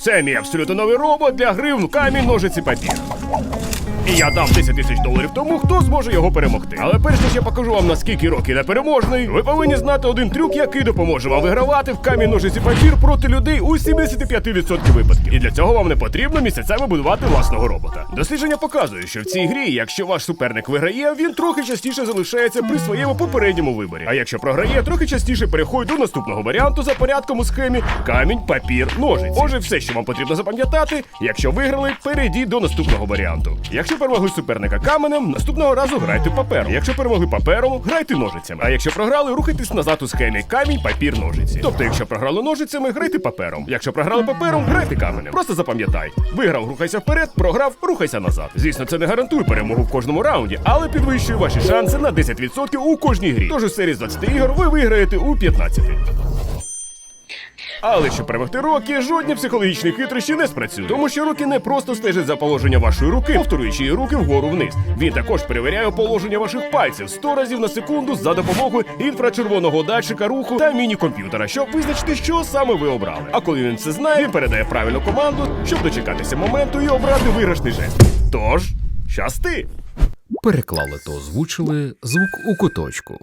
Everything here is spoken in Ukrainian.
Це мій абсолютно новий робот для гри камінь, ножиці папір. І я дам 10 тисяч доларів тому, хто зможе його перемогти. Але перш ніж я покажу вам наскільки Рокі непереможний, ви повинні знати один трюк, який допоможе вам вигравати в камінь ножиці папір проти людей у 75% випадків. І для цього вам не потрібно місяцями будувати власного робота. Дослідження показує, що в цій грі, якщо ваш суперник виграє, він трохи частіше залишається при своєму попередньому виборі. А якщо програє, трохи частіше переходить до наступного варіанту за порядком у схемі камінь, папір, ножиці. Отже, все, що вам потрібно запам'ятати, якщо виграли, перейдіть до наступного варіанту. Якщо перемогли суперника каменем, наступного разу грайте папером. Якщо перемогли папером, грайте ножицями. А якщо програли, рухайтесь назад у схемі камінь, папір, ножиці. Тобто, якщо програли ножицями, грайте папером. Якщо програли папером, грайте каменем. Просто запам'ятай. Виграв, рухайся вперед, програв, рухайся назад. Звісно, це не гарантує перемогу в кожному раунді, але підвищує ваші шанси на 10% у кожній грі. Тож у серії з 20 ігор ви виграєте у 15. Але щоб перемогти Рокі, жодні психологічні хитрощі не спрацюють. Тому що Рокі не просто стежить за положенням вашої руки, повторюючи її руки вгору вниз. Він також перевіряє положення ваших пальців 100 разів на секунду за допомогою інфрачервоного датчика руху та міні-комп'ютера, щоб визначити, що саме ви обрали. А коли він це знає, він передає правильну команду, щоб дочекатися моменту і обрати виграшний жест. Тож, щасти! Переклали та озвучили звук у куточку.